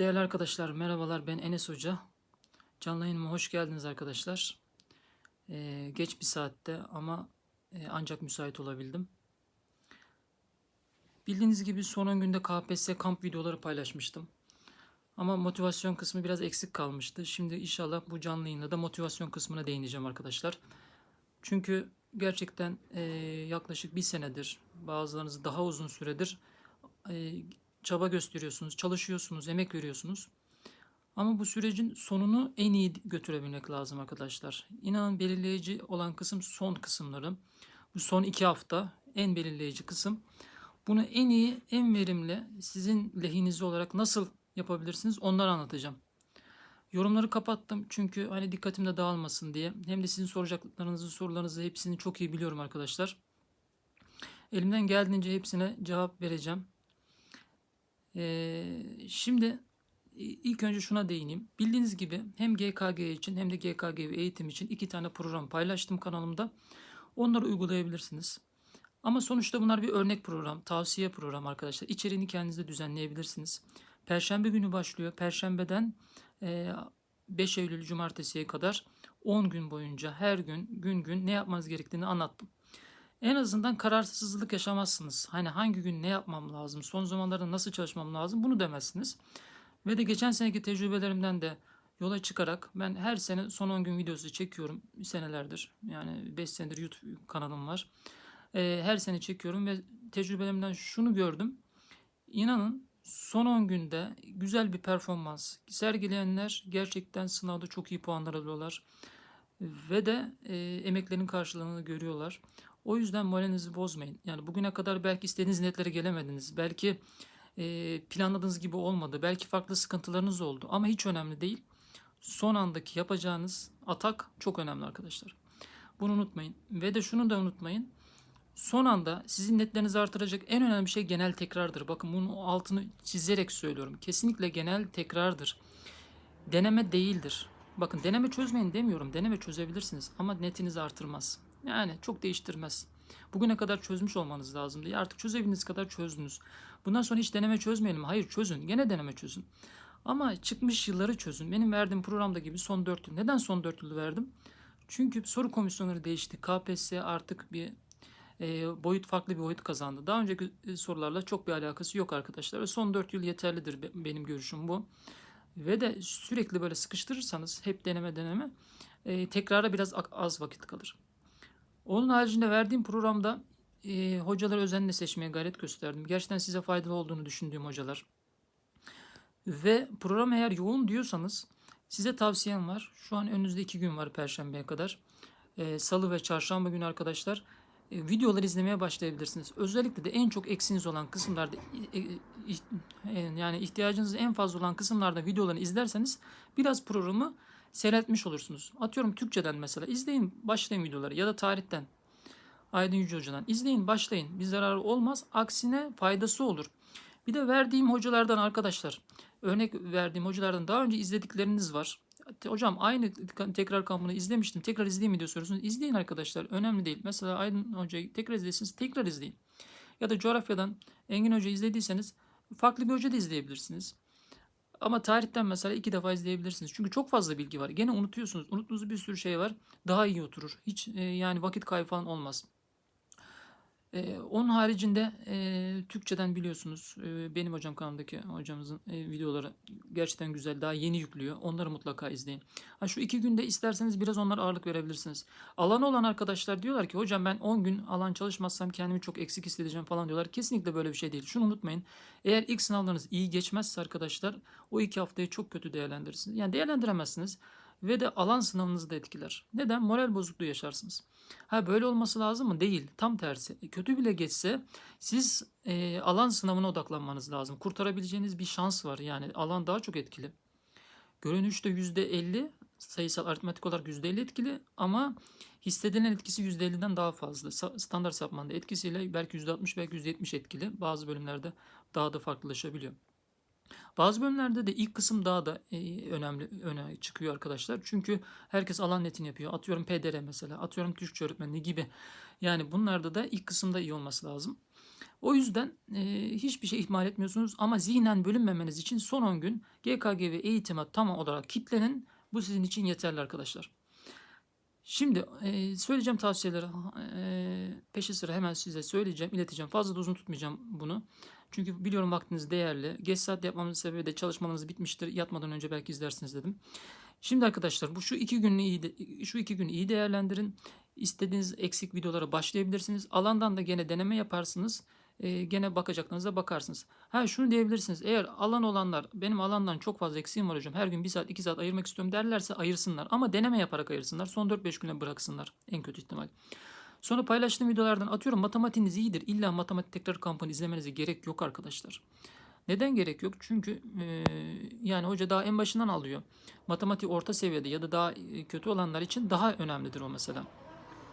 değerli arkadaşlar merhabalar ben Enes Hoca. Canlı yayınıma hoş geldiniz arkadaşlar. Ee, geç bir saatte ama e, ancak müsait olabildim. Bildiğiniz gibi son 10 günde KPSS kamp videoları paylaşmıştım. Ama motivasyon kısmı biraz eksik kalmıştı. Şimdi inşallah bu canlı yayında da motivasyon kısmına değineceğim arkadaşlar. Çünkü gerçekten e, yaklaşık bir senedir, bazılarınız daha uzun süredir e, çaba gösteriyorsunuz, çalışıyorsunuz, emek veriyorsunuz. Ama bu sürecin sonunu en iyi götürebilmek lazım arkadaşlar. İnanın belirleyici olan kısım son kısımları. Bu son iki hafta en belirleyici kısım. Bunu en iyi, en verimli sizin lehinize olarak nasıl yapabilirsiniz onları anlatacağım. Yorumları kapattım çünkü hani dikkatim de dağılmasın diye. Hem de sizin soracaklarınızı, sorularınızı hepsini çok iyi biliyorum arkadaşlar. Elimden geldiğince hepsine cevap vereceğim. Ee, şimdi ilk önce şuna değineyim. Bildiğiniz gibi hem GKG için hem de GKG eğitim için iki tane program paylaştım kanalımda. Onları uygulayabilirsiniz. Ama sonuçta bunlar bir örnek program, tavsiye program arkadaşlar. İçeriğini kendiniz de düzenleyebilirsiniz. Perşembe günü başlıyor. Perşembeden 5 Eylül Cumartesi'ye kadar 10 gün boyunca her gün gün gün ne yapmanız gerektiğini anlattım. En azından kararsızlık yaşamazsınız. Hani hangi gün ne yapmam lazım, son zamanlarda nasıl çalışmam lazım bunu demezsiniz. Ve de geçen seneki tecrübelerimden de yola çıkarak ben her sene son 10 gün videosu çekiyorum senelerdir. Yani 5 senedir YouTube kanalım var. Ee, her sene çekiyorum ve tecrübelerimden şunu gördüm. İnanın son 10 günde güzel bir performans sergileyenler gerçekten sınavda çok iyi puanlar alıyorlar. Ve de e, emeklerin karşılığını görüyorlar. O yüzden moralinizi bozmayın. Yani bugüne kadar belki istediğiniz netlere gelemediniz. Belki e, planladığınız gibi olmadı. Belki farklı sıkıntılarınız oldu. Ama hiç önemli değil. Son andaki yapacağınız atak çok önemli arkadaşlar. Bunu unutmayın. Ve de şunu da unutmayın. Son anda sizin netlerinizi artıracak en önemli şey genel tekrardır. Bakın bunun altını çizerek söylüyorum. Kesinlikle genel tekrardır. Deneme değildir. Bakın deneme çözmeyin demiyorum. Deneme çözebilirsiniz ama netinizi artırmaz. Yani çok değiştirmez. Bugüne kadar çözmüş olmanız lazım diye artık çözebildiğiniz kadar çözdünüz. Bundan sonra hiç deneme çözmeyelim. Hayır çözün. Gene deneme çözün. Ama çıkmış yılları çözün. Benim verdiğim programda gibi son 4 yıl. Neden son 4 yılı verdim? Çünkü soru komisyonları değişti. KPSS artık bir e, boyut farklı bir boyut kazandı. Daha önceki e, sorularla çok bir alakası yok arkadaşlar. Son 4 yıl yeterlidir benim görüşüm bu. Ve de sürekli böyle sıkıştırırsanız hep deneme deneme e, tekrara biraz az vakit kalır. Onun haricinde verdiğim programda e, hocaları özenle seçmeye gayret gösterdim. Gerçekten size faydalı olduğunu düşündüğüm hocalar. Ve program eğer yoğun diyorsanız size tavsiyem var. Şu an önünüzde iki gün var Perşembe'ye kadar. E, Salı ve Çarşamba günü arkadaşlar e, videolar izlemeye başlayabilirsiniz. Özellikle de en çok eksiniz olan kısımlarda e, e, yani ihtiyacınız en fazla olan kısımlarda videolarını izlerseniz biraz programı seyretmiş olursunuz. Atıyorum Türkçeden mesela izleyin başlayın videoları ya da tarihten Aydın Yüce Hoca'dan izleyin başlayın. Bir zararı olmaz aksine faydası olur. Bir de verdiğim hocalardan arkadaşlar örnek verdiğim hocalardan daha önce izledikleriniz var. Hocam aynı tekrar kampını izlemiştim. Tekrar izleyeyim mi diye soruyorsunuz. İzleyin arkadaşlar. Önemli değil. Mesela Aydın Hoca'yı tekrar izlediyseniz tekrar izleyin. Ya da coğrafyadan Engin Hoca izlediyseniz farklı bir hoca da izleyebilirsiniz. Ama tarihten mesela iki defa izleyebilirsiniz. Çünkü çok fazla bilgi var. Gene unutuyorsunuz. Unuttuğunuz bir sürü şey var. Daha iyi oturur. Hiç e, yani vakit kaybı falan olmaz. Ee, onun haricinde e, Türkçeden biliyorsunuz e, benim hocam kanalımdaki hocamızın e, videoları gerçekten güzel daha yeni yüklüyor. Onları mutlaka izleyin. Ha, şu iki günde isterseniz biraz onlara ağırlık verebilirsiniz. Alan olan arkadaşlar diyorlar ki hocam ben 10 gün alan çalışmazsam kendimi çok eksik hissedeceğim falan diyorlar. Kesinlikle böyle bir şey değil. Şunu unutmayın. Eğer ilk sınavlarınız iyi geçmezse arkadaşlar o iki haftayı çok kötü değerlendirirsiniz. Yani değerlendiremezsiniz ve de alan sınavınızı da etkiler. Neden? Moral bozukluğu yaşarsınız. Ha böyle olması lazım mı? Değil. Tam tersi. E, kötü bile geçse siz e, alan sınavına odaklanmanız lazım. Kurtarabileceğiniz bir şans var. Yani alan daha çok etkili. Görünüşte %50 sayısal aritmetik olarak %50 etkili ama hissedilen etkisi %50'den daha fazla. Standart sapmanda etkisiyle belki %60 belki %70 etkili. Bazı bölümlerde daha da farklılaşabiliyor. Bazı bölümlerde de ilk kısım daha da e, önemli öne çıkıyor arkadaşlar. Çünkü herkes alan netini yapıyor. Atıyorum PDR mesela, atıyorum Türkçe öğretmenliği gibi. Yani bunlarda da ilk kısımda iyi olması lazım. O yüzden e, hiçbir şey ihmal etmiyorsunuz ama zihnen bölünmemeniz için son 10 gün GKG ve eğitime tam olarak kitlenin. Bu sizin için yeterli arkadaşlar. Şimdi e, söyleyeceğim tavsiyeleri e, peşi sıra hemen size söyleyeceğim, ileteceğim. Fazla da uzun tutmayacağım bunu. Çünkü biliyorum vaktiniz değerli. Geç saat yapmamın sebebi de çalışmanız bitmiştir. Yatmadan önce belki izlersiniz dedim. Şimdi arkadaşlar bu şu iki günü iyi de, şu iki günü iyi değerlendirin. İstediğiniz eksik videolara başlayabilirsiniz. Alandan da gene deneme yaparsınız. E, gene bakacaklarınıza bakarsınız. Ha şunu diyebilirsiniz. Eğer alan olanlar benim alandan çok fazla eksiğim var hocam. Her gün 1 saat 2 saat ayırmak istiyorum derlerse ayırsınlar. Ama deneme yaparak ayırsınlar. Son 4-5 güne bıraksınlar. En kötü ihtimal. Sonra paylaştığım videolardan atıyorum matematiğiniz iyidir. İlla matematik tekrar kampını izlemenize gerek yok arkadaşlar. Neden gerek yok? Çünkü e, yani hoca daha en başından alıyor. Matematik orta seviyede ya da daha kötü olanlar için daha önemlidir o mesela.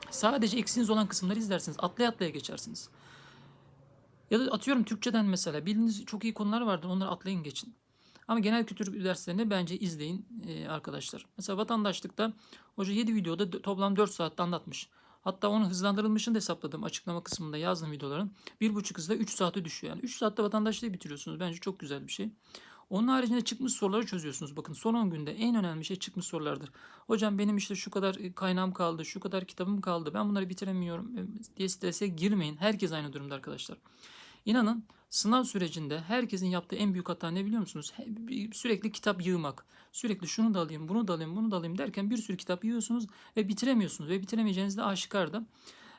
Sadece eksiğiniz olan kısımları izlersiniz. Atlaya atlaya geçersiniz. Ya da atıyorum Türkçeden mesela bildiğiniz çok iyi konular vardır. Onları atlayın geçin. Ama genel kültür derslerini bence izleyin e, arkadaşlar. Mesela vatandaşlıkta hoca 7 videoda toplam 4 saatte anlatmış. Hatta onun hızlandırılmışını da hesapladım. Açıklama kısmında yazdım videoların. 1,5 hızda 3 saate düşüyor. Yani 3 saatte vatandaşlığı bitiriyorsunuz. Bence çok güzel bir şey. Onun haricinde çıkmış soruları çözüyorsunuz. Bakın son 10 günde en önemli şey çıkmış sorulardır. Hocam benim işte şu kadar e, kaynağım kaldı, şu kadar kitabım kaldı. Ben bunları bitiremiyorum e, diye strese girmeyin. Herkes aynı durumda arkadaşlar. İnanın sınav sürecinde herkesin yaptığı en büyük hata ne biliyor musunuz? Sürekli kitap yığmak. Sürekli şunu da alayım, bunu da alayım, bunu da alayım derken bir sürü kitap yığıyorsunuz ve bitiremiyorsunuz. Ve bitiremeyeceğiniz de aşikar.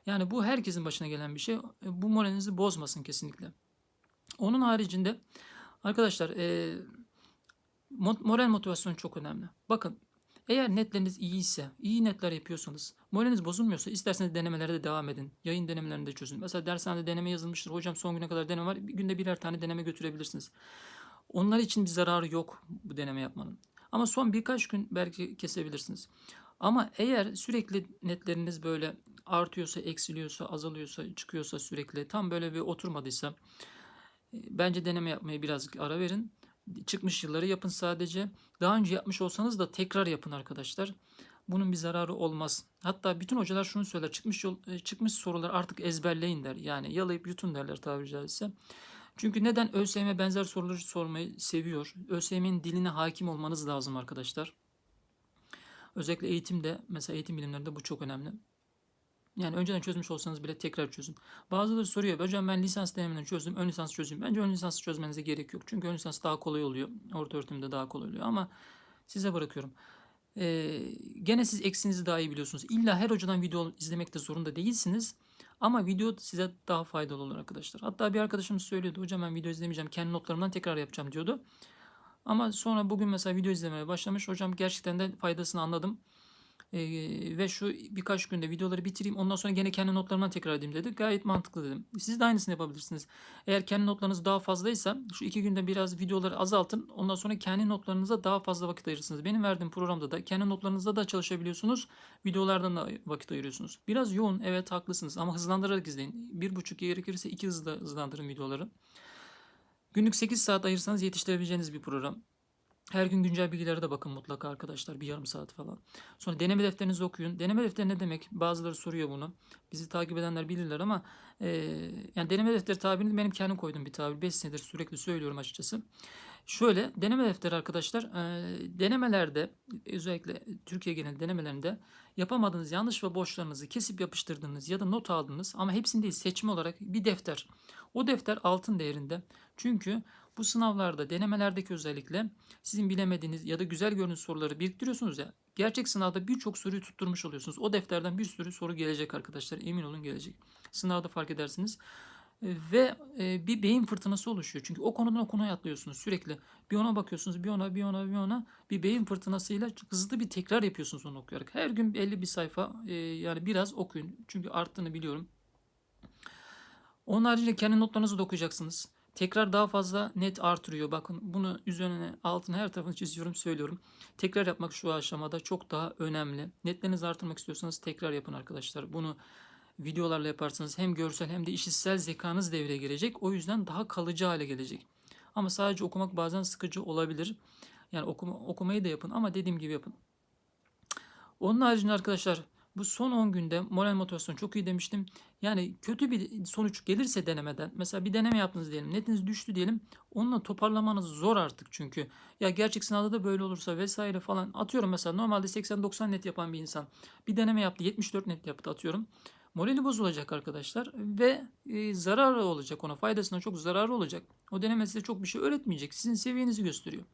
Yani bu herkesin başına gelen bir şey. E, Bu moralinizi bozmasın kesinlikle. Onun haricinde arkadaşlar e, mo- moral motivasyon çok önemli. Bakın eğer netleriniz iyi ise, iyi netler yapıyorsanız, moraliniz bozulmuyorsa isterseniz denemelere de devam edin. Yayın denemelerinde çözün. Mesela dershanede deneme yazılmıştır. Hocam son güne kadar deneme var. Bir günde birer tane deneme götürebilirsiniz. Onlar için bir zararı yok bu deneme yapmanın. Ama son birkaç gün belki kesebilirsiniz. Ama eğer sürekli netleriniz böyle artıyorsa, eksiliyorsa, azalıyorsa, çıkıyorsa sürekli tam böyle bir oturmadıysa e, bence deneme yapmaya birazcık ara verin. Çıkmış yılları yapın sadece. Daha önce yapmış olsanız da tekrar yapın arkadaşlar. Bunun bir zararı olmaz. Hatta bütün hocalar şunu söyler. Çıkmış yol, e, çıkmış sorular artık ezberleyin der. Yani yalayıp yutun derler tabiri caizse. Çünkü neden ÖSYM benzer soruları sormayı seviyor? ÖSYM'nin diline hakim olmanız lazım arkadaşlar. Özellikle eğitimde, mesela eğitim bilimlerinde bu çok önemli. Yani önceden çözmüş olsanız bile tekrar çözün. Bazıları soruyor. Hocam ben lisans denemelerini çözdüm. Ön lisans çözeyim. Bence ön lisans çözmenize gerek yok. Çünkü ön lisans daha kolay oluyor. Orta öğretimde daha kolay oluyor. Ama size bırakıyorum. Ee, gene siz eksinizi daha iyi biliyorsunuz. İlla her hocadan video izlemek de zorunda değilsiniz. Ama video size daha faydalı olur arkadaşlar. Hatta bir arkadaşımız söylüyordu. Hocam ben video izlemeyeceğim. Kendi notlarımdan tekrar yapacağım diyordu. Ama sonra bugün mesela video izlemeye başlamış. Hocam gerçekten de faydasını anladım. Ee, ve şu birkaç günde videoları bitireyim. Ondan sonra gene kendi notlarımdan tekrar edeyim dedi. Gayet mantıklı dedim. Siz de aynısını yapabilirsiniz. Eğer kendi notlarınız daha fazlaysa şu iki günde biraz videoları azaltın. Ondan sonra kendi notlarınıza daha fazla vakit ayırırsınız. Benim verdiğim programda da kendi notlarınızda da çalışabiliyorsunuz. Videolardan da vakit ayırıyorsunuz. Biraz yoğun evet haklısınız ama hızlandırarak izleyin. Bir buçuk gerekirse iki hızla hızlandırın videoları. Günlük 8 saat ayırsanız yetiştirebileceğiniz bir program. Her gün güncel bilgilere de bakın mutlaka arkadaşlar. Bir yarım saat falan. Sonra deneme defterinizi okuyun. Deneme defteri ne demek? Bazıları soruyor bunu. Bizi takip edenler bilirler ama e, yani deneme defteri tabirini benim kendim koyduğum bir tabir. 5 senedir sürekli söylüyorum açıkçası. Şöyle deneme defteri arkadaşlar e, denemelerde özellikle Türkiye genel denemelerinde yapamadığınız yanlış ve boşlarınızı kesip yapıştırdığınız ya da not aldığınız ama hepsini değil seçme olarak bir defter. O defter altın değerinde. Çünkü bu sınavlarda denemelerdeki özellikle sizin bilemediğiniz ya da güzel gördüğünüz soruları biriktiriyorsunuz ya. Gerçek sınavda birçok soruyu tutturmuş oluyorsunuz. O defterden bir sürü soru gelecek arkadaşlar. Emin olun gelecek. Sınavda fark edersiniz. E, Ve e, bir beyin fırtınası oluşuyor. Çünkü o konudan o konuya atlıyorsunuz sürekli. Bir ona bakıyorsunuz, bir ona, bir ona, bir ona. Bir beyin fırtınasıyla hızlı bir tekrar yapıyorsunuz onu okuyarak. Her gün 50 bir sayfa e, yani biraz okuyun. Çünkü arttığını biliyorum. Onun haricinde kendi notlarınızı da okuyacaksınız. Tekrar daha fazla net artırıyor. Bakın bunu üzerine altına her tarafını çiziyorum söylüyorum. Tekrar yapmak şu aşamada çok daha önemli. Netlerinizi artırmak istiyorsanız tekrar yapın arkadaşlar. Bunu videolarla yaparsanız hem görsel hem de işitsel zekanız devreye girecek. O yüzden daha kalıcı hale gelecek. Ama sadece okumak bazen sıkıcı olabilir. Yani okuma, okumayı da yapın ama dediğim gibi yapın. Onun haricinde arkadaşlar Bu son 10 günde moral motivasyon çok iyi demiştim. Yani kötü bir sonuç gelirse denemeden mesela bir deneme yaptınız diyelim netiniz düştü diyelim onunla toparlamanız zor artık çünkü. Ya gerçek sınavda da böyle olursa vesaire falan atıyorum mesela normalde 80-90 net yapan bir insan bir deneme yaptı 74 net yaptı atıyorum. Morali bozulacak arkadaşlar ve e, zararı olacak ona faydasına çok zararı olacak. O deneme size çok bir şey öğretmeyecek sizin seviyenizi gösteriyor.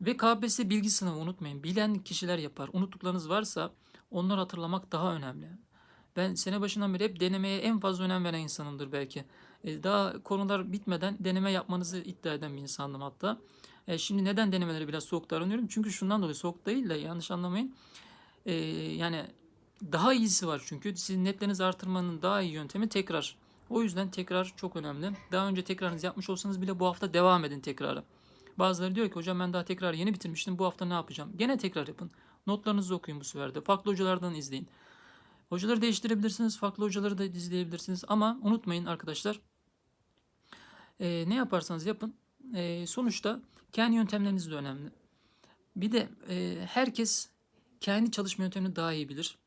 Ve KPSS bilgi sınavı unutmayın. Bilen kişiler yapar. Unuttuklarınız varsa onları hatırlamak daha önemli. Ben sene başından beri hep denemeye en fazla önem veren insanımdır belki. E, daha konular bitmeden deneme yapmanızı iddia eden bir insandım hatta. E, şimdi neden denemeleri biraz soğuk davranıyorum? Çünkü şundan dolayı soğuk değil de yanlış anlamayın. E, yani daha iyisi var çünkü. Sizin netlerinizi artırmanın daha iyi yöntemi tekrar. O yüzden tekrar çok önemli. Daha önce tekrarınızı yapmış olsanız bile bu hafta devam edin tekrara. Bazıları diyor ki hocam ben daha tekrar yeni bitirmiştim bu hafta ne yapacağım? Gene tekrar yapın. Notlarınızı okuyun bu sefer de. Farklı hocalardan izleyin. Hocaları değiştirebilirsiniz. Farklı hocaları da izleyebilirsiniz. Ama unutmayın arkadaşlar. E, ne yaparsanız yapın. E, sonuçta kendi yöntemleriniz de önemli. Bir de e, herkes kendi çalışma yöntemini daha iyi bilir.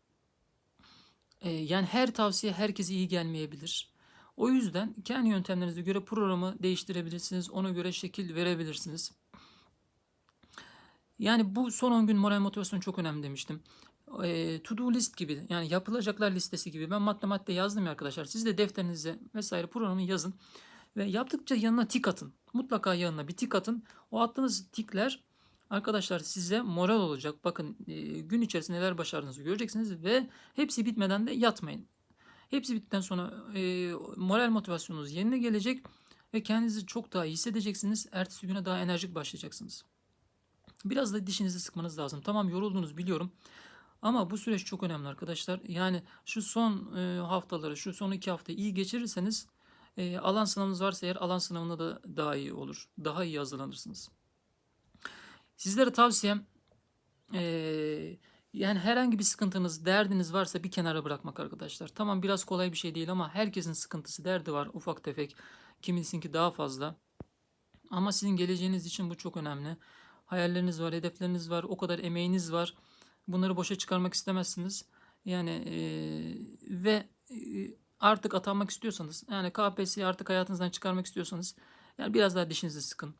E, yani her tavsiye herkese iyi gelmeyebilir. O yüzden kendi yöntemlerinize göre programı değiştirebilirsiniz. Ona göre şekil verebilirsiniz. Yani bu son 10 gün moral motivasyon çok önemli demiştim. E, to do list gibi yani yapılacaklar listesi gibi. Ben madde madde yazdım ya arkadaşlar. Siz de defterinize vesaire programı yazın. Ve yaptıkça yanına tik atın. Mutlaka yanına bir tik atın. O attığınız tikler arkadaşlar size moral olacak. Bakın e, gün içerisinde neler başardığınızı göreceksiniz ve hepsi bitmeden de yatmayın. Hepsi bittikten sonra e, moral motivasyonunuz yerine gelecek ve kendinizi çok daha iyi hissedeceksiniz. Ertesi güne daha enerjik başlayacaksınız. Biraz da dişinizi sıkmanız lazım. Tamam yoruldunuz biliyorum. Ama bu süreç çok önemli arkadaşlar. Yani şu son e, haftaları, şu son iki hafta iyi geçirirseniz e, alan sınavınız varsa eğer alan sınavına da daha iyi olur. Daha iyi hazırlanırsınız. Sizlere tavsiyem e, yani herhangi bir sıkıntınız, derdiniz varsa bir kenara bırakmak arkadaşlar. Tamam biraz kolay bir şey değil ama herkesin sıkıntısı, derdi var ufak tefek. Kimisinki daha fazla. Ama sizin geleceğiniz için bu çok önemli. Hayalleriniz var, hedefleriniz var, o kadar emeğiniz var. Bunları boşa çıkarmak istemezsiniz. Yani e, ve e, artık atanmak istiyorsanız, yani KPSS'yi artık hayatınızdan çıkarmak istiyorsanız, yani biraz daha dişinizi sıkın.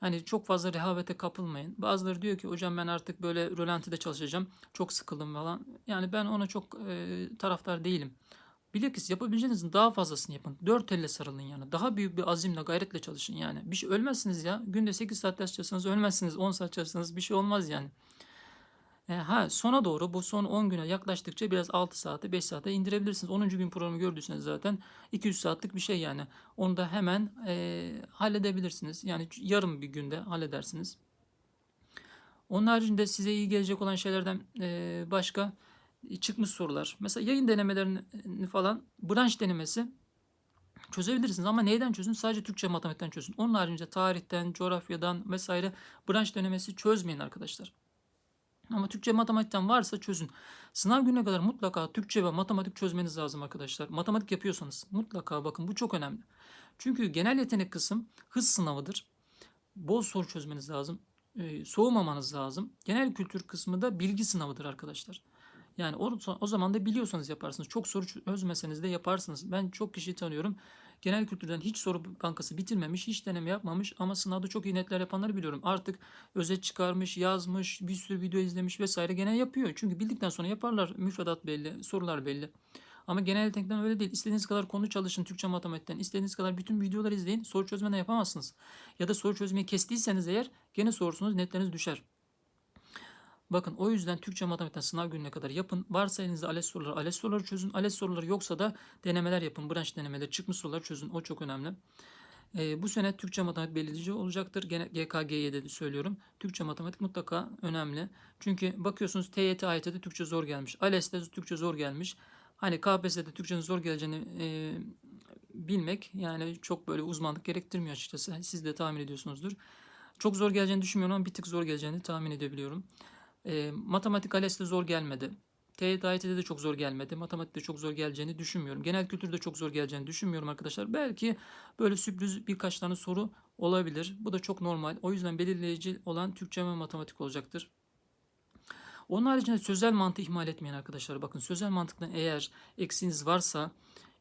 Hani çok fazla rehavete kapılmayın. Bazıları diyor ki hocam ben artık böyle rölantide çalışacağım. Çok sıkıldım falan. Yani ben ona çok e, taraftar değilim. Bilakis yapabileceğinizin daha fazlasını yapın. Dört elle sarılın yani. Daha büyük bir azimle, gayretle çalışın yani. Bir şey ölmezsiniz ya. Günde 8 saat ders çalışsanız ölmezsiniz. 10 saat çalışsanız bir şey olmaz yani. E, ha sona doğru bu son 10 güne yaklaştıkça biraz 6 saate 5 saate indirebilirsiniz. 10. gün programı gördüyseniz zaten 200 saatlik bir şey yani. Onu da hemen e, halledebilirsiniz. Yani yarım bir günde halledersiniz. Onun haricinde size iyi gelecek olan şeylerden e, başka çıkmış sorular. Mesela yayın denemelerini falan branş denemesi çözebilirsiniz ama neyden çözün? Sadece Türkçe matematikten çözün. Onun haricinde tarihten, coğrafyadan vesaire branş denemesi çözmeyin arkadaşlar. Ama Türkçe matematikten varsa çözün. Sınav gününe kadar mutlaka Türkçe ve matematik çözmeniz lazım arkadaşlar. Matematik yapıyorsanız mutlaka bakın bu çok önemli. Çünkü genel yetenek kısım hız sınavıdır. Bol soru çözmeniz lazım. Ee, soğumamanız lazım. Genel kültür kısmı da bilgi sınavıdır arkadaşlar. Yani o, o zaman da biliyorsanız yaparsınız. Çok soru çözmeseniz de yaparsınız. Ben çok kişi tanıyorum. Genel kültürden hiç soru bankası bitirmemiş, hiç deneme yapmamış ama sınavda çok iyi netler yapanları biliyorum. Artık özet çıkarmış, yazmış, bir sürü video izlemiş vesaire gene yapıyor. Çünkü bildikten sonra yaparlar. Müfredat belli, sorular belli. Ama genel yetenekten öyle değil. İstediğiniz kadar konu çalışın Türkçe matematikten. İstediğiniz kadar bütün videoları izleyin. Soru çözmeden yapamazsınız. Ya da soru çözmeyi kestiyseniz eğer gene sorsunuz netleriniz düşer. Bakın o yüzden Türkçe matematikten sınav gününe kadar yapın. Varsa elinizde ALES soruları, ALES soruları çözün. ALES soruları yoksa da denemeler yapın. Branş denemeleri, çıkmış sorular çözün. O çok önemli. E, bu sene Türkçe matematik belirleyici olacaktır. Gene GKG'ye de söylüyorum. Türkçe matematik mutlaka önemli. Çünkü bakıyorsunuz TYT, AYT'de Türkçe zor gelmiş. ALES'te Türkçe zor gelmiş. Hani KPSS'de Türkçenin zor geleceğini e, bilmek yani çok böyle uzmanlık gerektirmiyor açıkçası. Siz de tahmin ediyorsunuzdur. Çok zor geleceğini düşünmüyorum ama bir tık zor geleceğini tahmin edebiliyorum. E, matematik ALES'te zor gelmedi. TYT AYT'de de çok zor gelmedi. Matematikte çok zor geleceğini düşünmüyorum. Genel kültürde çok zor geleceğini düşünmüyorum arkadaşlar. Belki böyle sürpriz birkaç tane soru olabilir. Bu da çok normal. O yüzden belirleyici olan Türkçe ve matematik olacaktır. Onun haricinde sözel mantığı ihmal etmeyin arkadaşlar. Bakın sözel mantıktan eğer eksiğiniz varsa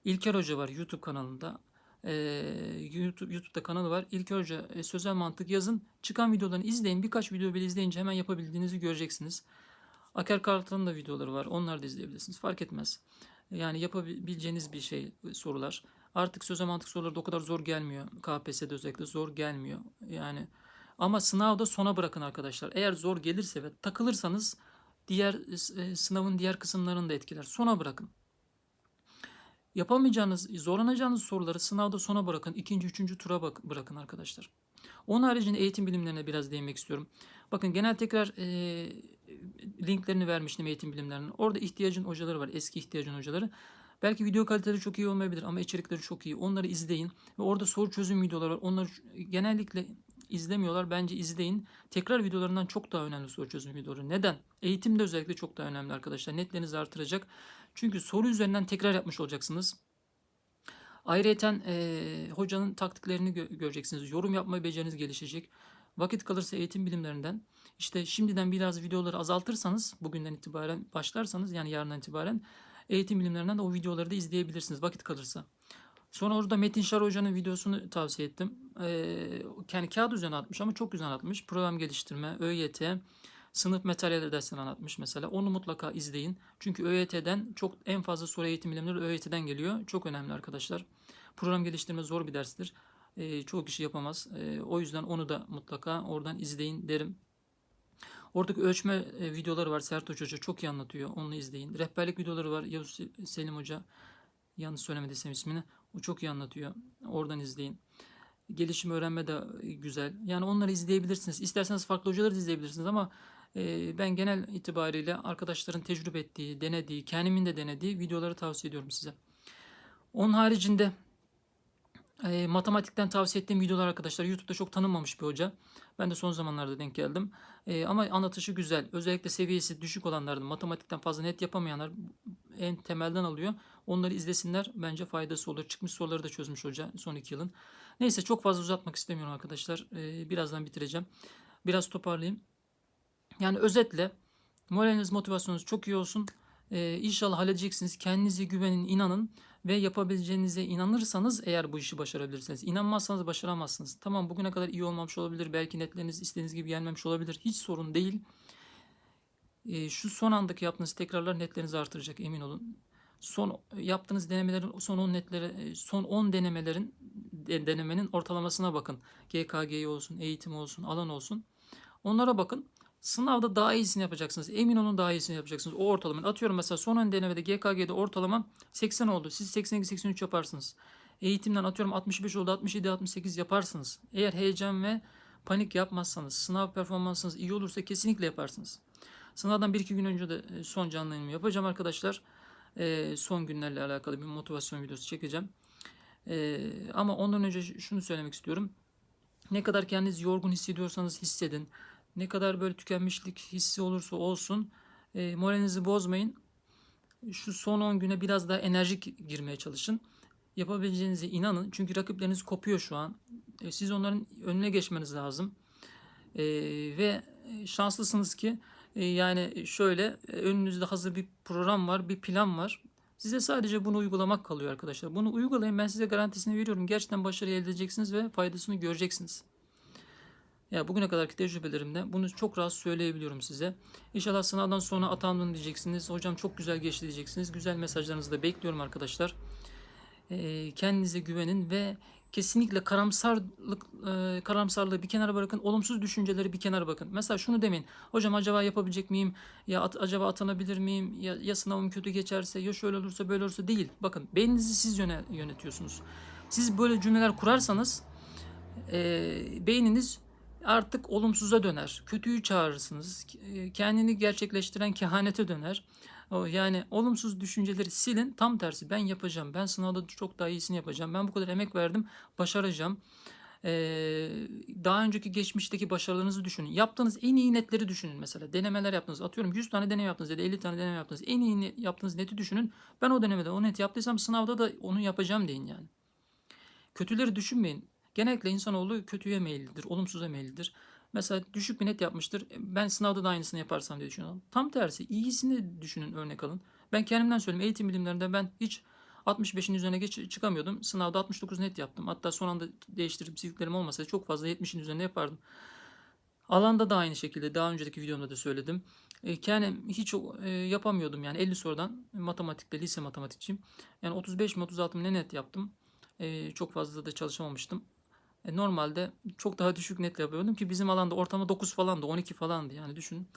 İlker Hoca var YouTube kanalında. Ee, YouTube YouTube'da kanalı var. İlker Hoca e, sözel mantık yazın. Çıkan videolarını izleyin. Birkaç video bile izleyince hemen yapabildiğinizi göreceksiniz. Aker Kartal'ın da videoları var. Onları da izleyebilirsiniz. Fark etmez. Yani yapabileceğiniz bir şey e, sorular. Artık sözel mantık soruları da o kadar zor gelmiyor. KPSS'de özellikle zor gelmiyor. Yani ama sınavda sona bırakın arkadaşlar. Eğer zor gelirse ve takılırsanız diğer e, sınavın diğer kısımlarını da etkiler. Sona bırakın. Yapamayacağınız, zorlanacağınız soruları sınavda sona bırakın. ikinci, üçüncü tura bak bırakın arkadaşlar. Onun haricinde eğitim bilimlerine biraz değinmek istiyorum. Bakın genel tekrar e, linklerini vermiştim eğitim bilimlerinin. Orada ihtiyacın hocaları var. Eski ihtiyacın hocaları. Belki video kaliteleri çok iyi olmayabilir ama içerikleri çok iyi. Onları izleyin. Ve orada soru çözüm videoları var. Onları genellikle izlemiyorlar. Bence izleyin. Tekrar videolarından çok daha önemli soru çözüm videoları. Neden? Eğitimde özellikle çok daha önemli arkadaşlar. Netlerinizi artıracak. Çünkü soru üzerinden tekrar yapmış olacaksınız. Ayrıca e, hocanın taktiklerini gö- göreceksiniz. Yorum yapma beceriniz gelişecek. Vakit kalırsa eğitim bilimlerinden işte şimdiden biraz videoları azaltırsanız bugünden itibaren başlarsanız yani yarından itibaren eğitim bilimlerinden de o videoları da izleyebilirsiniz vakit kalırsa. Sonra orada Metin Şar Hoca'nın videosunu tavsiye ettim. Ee, kendi kağıt üzerine atmış ama çok güzel anlatmış. Program geliştirme, ÖYT, sınıf materyali dersini anlatmış mesela. Onu mutlaka izleyin. Çünkü ÖYT'den çok en fazla soru eğitim bilimleri ÖYT'den geliyor. Çok önemli arkadaşlar. Program geliştirme zor bir derstir. Ee, çoğu kişi yapamaz. Ee, o yüzden onu da mutlaka oradan izleyin derim. Oradaki ölçme e, videoları var. Sertaç Hoca çok iyi anlatıyor. Onu izleyin. Rehberlik videoları var. Yavuz Selim Hoca yanlış söylemediysem ismini. O çok iyi anlatıyor. Oradan izleyin. Gelişim öğrenme de güzel. Yani onları izleyebilirsiniz. İsterseniz farklı hocaları da izleyebilirsiniz ama e, ben genel itibariyle arkadaşların tecrübe ettiği, denediği, kendimin de denediği videoları tavsiye ediyorum size. Onun haricinde e, matematikten tavsiye ettiğim videolar arkadaşlar YouTube'da çok tanınmamış bir hoca. Ben de son zamanlarda denk geldim. E, ama anlatışı güzel. Özellikle seviyesi düşük olanların matematikten fazla net yapamayanlar en temelden alıyor. Onları izlesinler. Bence faydası olur. Çıkmış soruları da çözmüş hoca son iki yılın. Neyse çok fazla uzatmak istemiyorum arkadaşlar. E, birazdan bitireceğim. Biraz toparlayayım. Yani özetle moraliniz motivasyonunuz çok iyi olsun. E, inşallah halledeceksiniz. Kendinize güvenin, inanın ve yapabileceğinize inanırsanız eğer bu işi başarabilirsiniz. İnanmazsanız başaramazsınız. Tamam bugüne kadar iyi olmamış olabilir. Belki netleriniz istediğiniz gibi gelmemiş olabilir. Hiç sorun değil. E, şu son andaki yaptığınız tekrarlar netlerinizi artıracak emin olun. Son yaptığınız denemelerin son 10 netleri son 10 denemelerin denemenin ortalamasına bakın. GKG olsun, eğitim olsun, alan olsun. Onlara bakın. Sınavda daha iyisini yapacaksınız. Emin olun daha iyisini yapacaksınız. O ortalamanın atıyorum mesela son ön denemede GKG'de ortalama 80 oldu. Siz 82-83 yaparsınız. Eğitimden atıyorum 65 oldu 67-68 yaparsınız. Eğer heyecan ve panik yapmazsanız, sınav performansınız iyi olursa kesinlikle yaparsınız. Sınavdan 1-2 gün önce de e, son canlı yayınımı yapacağım arkadaşlar. Ee, son günlerle alakalı bir motivasyon videosu çekeceğim. Ee, ama ondan önce şunu söylemek istiyorum. Ne kadar kendinizi yorgun hissediyorsanız hissedin. Ne kadar böyle tükenmişlik hissi olursa olsun e, moralinizi bozmayın. Şu son 10 güne biraz daha enerjik girmeye çalışın. Yapabileceğinize inanın. Çünkü rakipleriniz kopuyor şu an. E, siz onların önüne geçmeniz lazım. E, ve şanslısınız ki e, yani şöyle e, önünüzde hazır bir program var, bir plan var. Size sadece bunu uygulamak kalıyor arkadaşlar. Bunu uygulayın. Ben size garantisini veriyorum. Gerçekten başarı elde edeceksiniz ve faydasını göreceksiniz. Ya bugüne kadarki tecrübelerimde bunu çok rahat söyleyebiliyorum size. İnşallah sınavdan sonra atandım diyeceksiniz. Hocam çok güzel geçti diyeceksiniz. Güzel mesajlarınızı da bekliyorum arkadaşlar. Ee, kendinize güvenin ve kesinlikle karamsarlık e, karamsarlığı bir kenara bırakın. Olumsuz düşünceleri bir kenara bakın. Mesela şunu demeyin. Hocam acaba yapabilecek miyim? Ya at, acaba atanabilir miyim? Ya, ya sınavım kötü geçerse? Ya şöyle olursa böyle olursa değil. Bakın beyninizi siz yöne, yönetiyorsunuz. Siz böyle cümleler kurarsanız e, beyniniz artık olumsuza döner. Kötüyü çağırırsınız. Kendini gerçekleştiren kehanete döner. Yani olumsuz düşünceleri silin. Tam tersi ben yapacağım. Ben sınavda çok daha iyisini yapacağım. Ben bu kadar emek verdim. Başaracağım. Daha önceki geçmişteki başarılarınızı düşünün. Yaptığınız en iyi netleri düşünün mesela. Denemeler yaptınız. Atıyorum 100 tane deneme yaptınız ya da 50 tane deneme yaptınız. En iyi yaptığınız neti düşünün. Ben o denemede o net yaptıysam sınavda da onu yapacağım deyin yani. Kötüleri düşünmeyin. Genellikle insanoğlu kötüye meyillidir, olumsuza meyillidir. Mesela düşük bir net yapmıştır. Ben sınavda da aynısını yaparsam diye düşünüyorum. Tam tersi iyisini düşünün örnek alın. Ben kendimden söyleyeyim eğitim bilimlerinde ben hiç 65'in üzerine geç, çıkamıyordum. Sınavda 69 net yaptım. Hatta son anda değiştirip sildiklerim olmasa çok fazla 70'in üzerine yapardım. Alanda da aynı şekilde daha önceki videomda da söyledim. E, kendim hiç e, yapamıyordum yani 50 sorudan matematikte lise matematikçiyim. Yani 35 mi 36 mı ne net yaptım. E, çok fazla da çalışamamıştım. E, normalde çok daha düşük netle yapıyordum ki bizim alanda ortalama 9 falandı 12 falandı yani düşünün.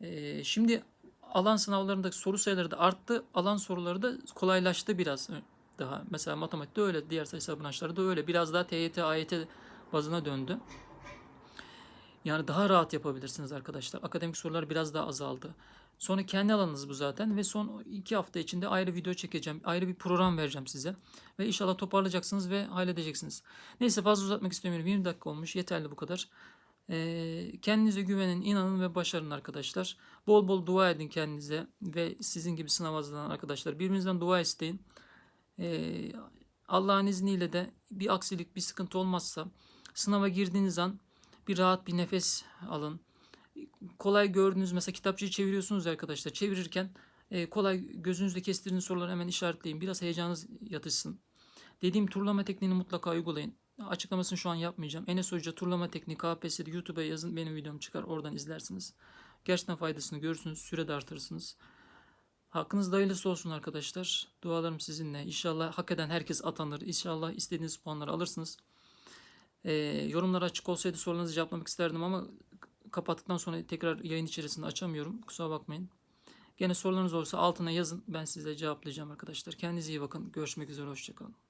E, şimdi alan sınavlarındaki soru sayıları da arttı. Alan soruları da kolaylaştı biraz daha. Mesela matematikte öyle, diğer sayısal branşlarda da öyle. Biraz daha TYT, AYT bazına döndü. Yani daha rahat yapabilirsiniz arkadaşlar. Akademik sorular biraz daha azaldı. Sonra kendi alanınız bu zaten ve son iki hafta içinde ayrı video çekeceğim. Ayrı bir program vereceğim size. Ve inşallah toparlayacaksınız ve halledeceksiniz. Neyse fazla uzatmak istemiyorum. 20 dakika olmuş. Yeterli bu kadar. Ee, kendinize güvenin, inanın ve başarın arkadaşlar. Bol bol dua edin kendinize ve sizin gibi sınav hazırlanan arkadaşlar. Birbirinizden dua isteyin. Ee, Allah'ın izniyle de bir aksilik, bir sıkıntı olmazsa sınava girdiğiniz an bir rahat bir nefes alın. Kolay gördüğünüz mesela kitapçıyı çeviriyorsunuz arkadaşlar. Çevirirken e, kolay gözünüzde kestirdiğiniz soruları hemen işaretleyin. Biraz heyecanınız yatışsın. Dediğim turlama tekniğini mutlaka uygulayın. Açıklamasını şu an yapmayacağım. Enes Hoca turlama tekniği KPSS'de YouTube'a yazın. Benim videom çıkar. Oradan izlersiniz. Gerçekten faydasını görürsünüz. Süre de artırırsınız. Hakkınızda hayırlısı olsun arkadaşlar. Dualarım sizinle. İnşallah hak eden herkes atanır. İnşallah istediğiniz puanları alırsınız. Ee, yorumlar açık olsaydı sorularınızı cevaplamak isterdim ama kapattıktan sonra tekrar yayın içerisinde açamıyorum. Kusura bakmayın. Gene sorularınız olursa altına yazın. Ben size cevaplayacağım arkadaşlar. Kendinize iyi bakın. Görüşmek üzere. Hoşçakalın.